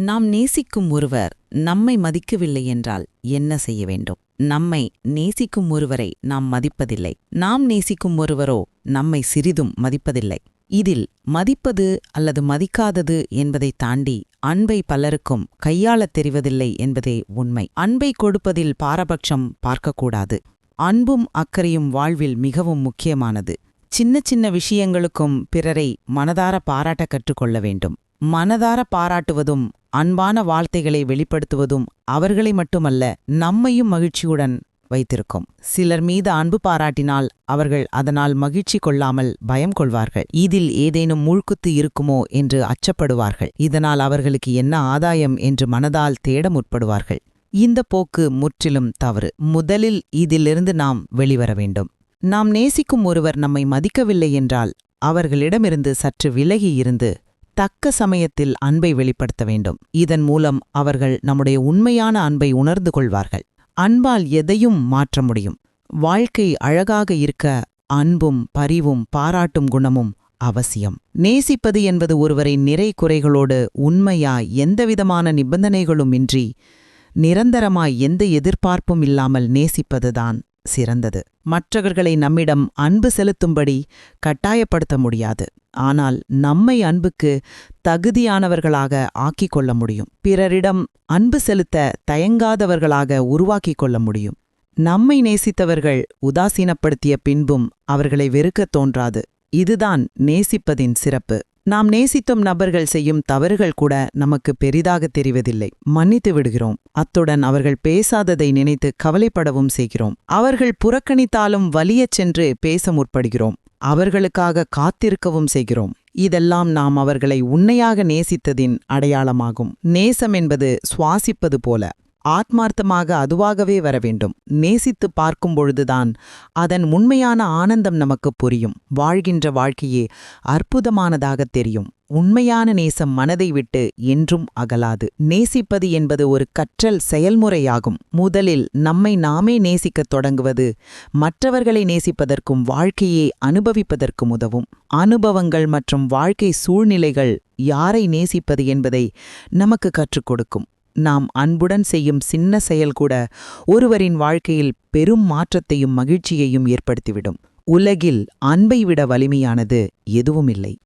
நாம் நேசிக்கும் ஒருவர் நம்மை மதிக்கவில்லை என்றால் என்ன செய்ய வேண்டும்? நம்மை நேசிக்கும் ஒருவரை நாம் மதிப்பதில்லை. நாம் நேசிக்கும் ஒருவரோ நம்மை சிறிதும் மதிப்பதில்லை. இதில் மதிப்பது அல்லது மதிக்காதது என்பதைத் தாண்டி அன்பை பலருக்கும் கையாளத் தெரிவதில்லை என்பதே உண்மை. அன்பை கொடுப்பதில் பாரபட்சம் பார்க்கக்கூடாது. அன்பும் அக்கறையும் வாழ்வில் மிகவும் முக்கியமானது. சின்ன சின்ன விஷயங்களுக்கும் பிறரை மனதார பாராட்ட கற்றுக்கொள்ள வேண்டும். மனதார பாராட்டுவதும் அன்பான வார்த்தைகளை வெளிப்படுத்துவதும் அவர்களை மட்டுமல்ல நம்மையும் மகிழ்ச்சியுடன் வைத்திருக்கும். சிலர் மீது அன்பு பாராட்டினால் அவர்கள் அதனால் மகிழ்ச்சி கொள்ளாமல் பயம் கொள்வார்கள். இதில் ஏதேனும் முழ்குத்து இருக்குமோ என்று அச்சப்படுவார்கள். இதனால் அவர்களுக்கு என்ன ஆதாயம் என்று மனதால் தேட முற்படுவார்கள். இந்த போக்கு முற்றிலும் தவறு. முதலில் இதிலிருந்து நாம் வெளிவர வேண்டும். நாம் நேசிக்கும் ஒருவர் நம்மை மதிக்கவில்லை என்றால் அவர்களிடமிருந்து சற்று விலகி இருந்து தக்க சமயத்தில் அன்பை வெளிப்படுத்த வேண்டும். இதன் மூலம் அவர்கள் நம்முடைய உண்மையான அன்பை உணர்ந்து கொள்வார்கள். அன்பால் எதையும் மாற்ற முடியும். வாழ்க்கை அழகாக இருக்க அன்பும் பரிவும் பாராட்டும் குணமும் அவசியம். நேசிப்பது என்பது ஒருவரை நிறை குறைகளோடு உண்மையாய் எந்தவிதமான நிபந்தனைகளும் இன்றி நிரந்தரமாய் எந்த எதிர்பார்ப்பும் இல்லாமல் நேசிப்பதுதான் சிறந்தது. மற்றவர்களை நம்மிடம் அன்பு செலுத்தும்படி கட்டாயப்படுத்த முடியாது. ஆனால் நம்மை அன்புக்கு தகுதியானவர்களாக ஆக்கிக் கொள்ள முடியும். பிறரிடம் அன்பு செலுத்த தயங்காதவர்களாக உருவாக்கிக் கொள்ள முடியும். நம்மை நேசித்தவர்கள் உதாசீனப்படுத்திய பின்பும் அவர்களை வெறுக்கத் தோன்றாது. இதுதான் நேசிப்பதின் சிறப்பு. நாம் நேசித்தும் நபர்கள் செய்யும் தவறுகள் கூட நமக்கு பெரிதாக தெரிவதில்லை. மன்னித்து விடுகிறோம். அத்துடன் அவர்கள் பேசாததை நினைத்து கவலைப்படவும் செய்கிறோம். அவர்கள் புறக்கணித்தாலும் வலியச் சென்று பேச முற்படுகிறோம். அவர்களுக்காக காத்திருக்கவும் செய்கிறோம். இதெல்லாம் நாம் அவர்களை உண்மையாக நேசித்ததின் அடையாளமாகும். நேசம் என்பது சுவாசிப்பது போல. ஆத்மார்த்தமாக அதுவாகவே வர வேண்டும் நேசித்து பார்க்கும் பொழுதுதான் அதன் உண்மையான ஆனந்தம் நமக்கு புரியும். வாழ்கின்ற வாழ்க்கையே அற்புதமானதாக தெரியும். உண்மையான நேசம் மனதை விட்டு என்றும் அகலாது. நேசிப்பது என்பது ஒரு கற்றல் செயல்முறையாகும். முதலில் நம்மை நாமே நேசிக்கத் தொடங்குவது மற்றவர்களை நேசிப்பதற்கும் வாழ்க்கையை அனுபவிப்பதற்கும் உதவும். அனுபவங்கள் மற்றும் வாழ்க்கை சூழ்நிலைகள் யாரை நேசிப்பது என்பதை நமக்கு கற்றுக் கொடுக்கும். நாம் அன்புடன் செய்யும் சின்ன செயல் கூட ஒருவரின் வாழ்க்கையில் பெரும் மாற்றத்தையும் மகிழ்ச்சியையும் ஏற்படுத்திவிடும். உலகில் அன்பை விட வலிமையானது எதுவுமில்லை.